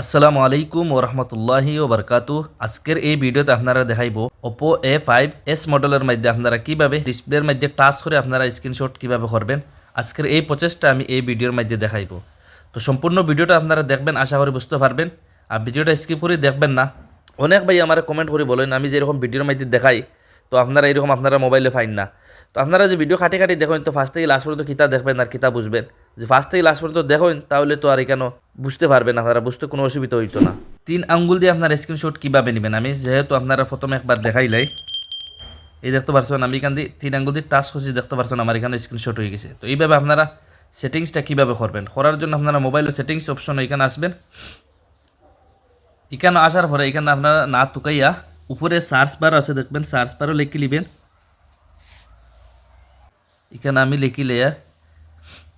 আসসালামু আলাইকুম ও রহমতুল্লাহি ও বরকাতু আজকের এই ভিডিওতে আপনারা দেখাইব ওপো এ ফাইভ এস মডেলের মধ্যে আপনারা কীভাবে ডিসপ্লের মধ্যে টাচ করে আপনারা স্ক্রিনশট কীভাবে করবেন। আজকের এই প্রচেষ্টা আমি এই ভিডিওর মধ্যে দেখাইব। তো সম্পূর্ণ ভিডিওটা আপনারা দেখবেন, আশা করি বুঝতে পারবেন। আর ভিডিওটা স্কিপ করে দেখবেন না। অনেক ভাই আমার কমেন্ট করে বলেন, আমি যেরকম ভিডিওর মধ্যে দেখাই, তো আপনারা এরকম আপনারা মোবাইলে ফাইন না। তো আপনারা যে ভিডিও খাটি খাটি দেখেন, তো ফার্স্ট থেকে লাস্ট পর্যন্ত কিতা দেখবেন আর কিতা বুঝবেন। যে ফার্স্ট থেকে লাস্ট পর্যন্ত দেখেন, তাহলে তো আর এখানে বুঝতে পারবেন আপনারা বুঝতে কোনো অসুবিধা হইতো না। তিন আঙ্গুল দিয়ে আপনার স্ক্রিনশট কীভাবে নেবেন? আমি যেহেতু আপনারা প্রথমে একবার দেখাই দেখাইলাই এই দেখতে পারছেন আমি এখান দিয়ে তিন আঙ্গুল দিয়ে টাচ করছি, দেখতে পারছেন আমার এখানে স্ক্রিনশট হয়ে গেছে। তো এইভাবে আপনারা সেটিংসটা কীভাবে করবেন? করার জন্য আপনারা মোবাইলের সেটিংস অপশন এখানে আসবেন। এখানে আসার পরে এখানে আপনারা না তুকাইয়া উপরে সার্চ বার আছে, দেখবেন সার্চ বারও লিখে নেবেন। এখানে আমি লিখি লেয়ার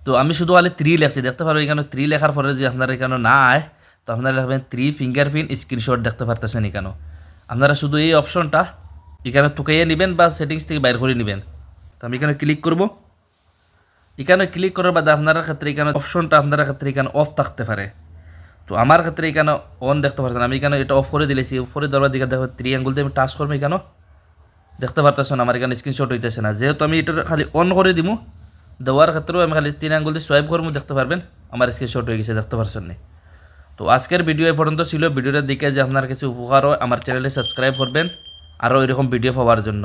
তো আমি শুধু আলে থ্রি লেখছি, দেখতে পারো এখানে থ্রি লেখার পরে যে আপনার এখানে না আয়, তো আপনারা লিখবেন থ্রি ফিঙ্গারপ্রিন্ট স্ক্রিনশট দেখতে পারতেছেন এখানে। আপনারা শুধু এই অপশনটা এখানে টুকাইয়ে নেবেন বা সেটিংস থেকে বাইর করে নেবেন। তো আমি এখানে ক্লিক করব। এখানে ক্লিক করার বাদে আপনার ক্ষেত্রে এখানে অপশনটা আপনার ক্ষেত্রে এখানে অফ থাকতে পারে। তো আমার ক্ষেত্রে এখানে অন দেখতে পারছেন আমি এখানে এটা অফ করে দিলেছি অফ করে দেওয়ার দিকে দেখো থ্রি অ্যাঙ্গুল দিয়ে আমি টাচ করব এখানে। দেখতে পারতেছেন, আমার এখানে স্ক্রিনশট হইতেছে না। যেহেতু আমি এটা খালি অন করে দিমু দেওয়ার ক্ষেত্রেও আমি খালি তিন আঙ্গুল দিয়ে সোয়াইপ করব দেখতে পারবেন। আমার স্ক্রিনশট হয়ে গেছে, দেখতে পারছেন না? তো আজকের ভিডিও এ পর্যন্ত ছিল। ভিডিওটা দেখে যে আপনার কিছু উপকার হয়, আমার চ্যানেলে সাবস্ক্রাইব করবেন। আরও এরকম ভিডিও পাওয়ার জন্য।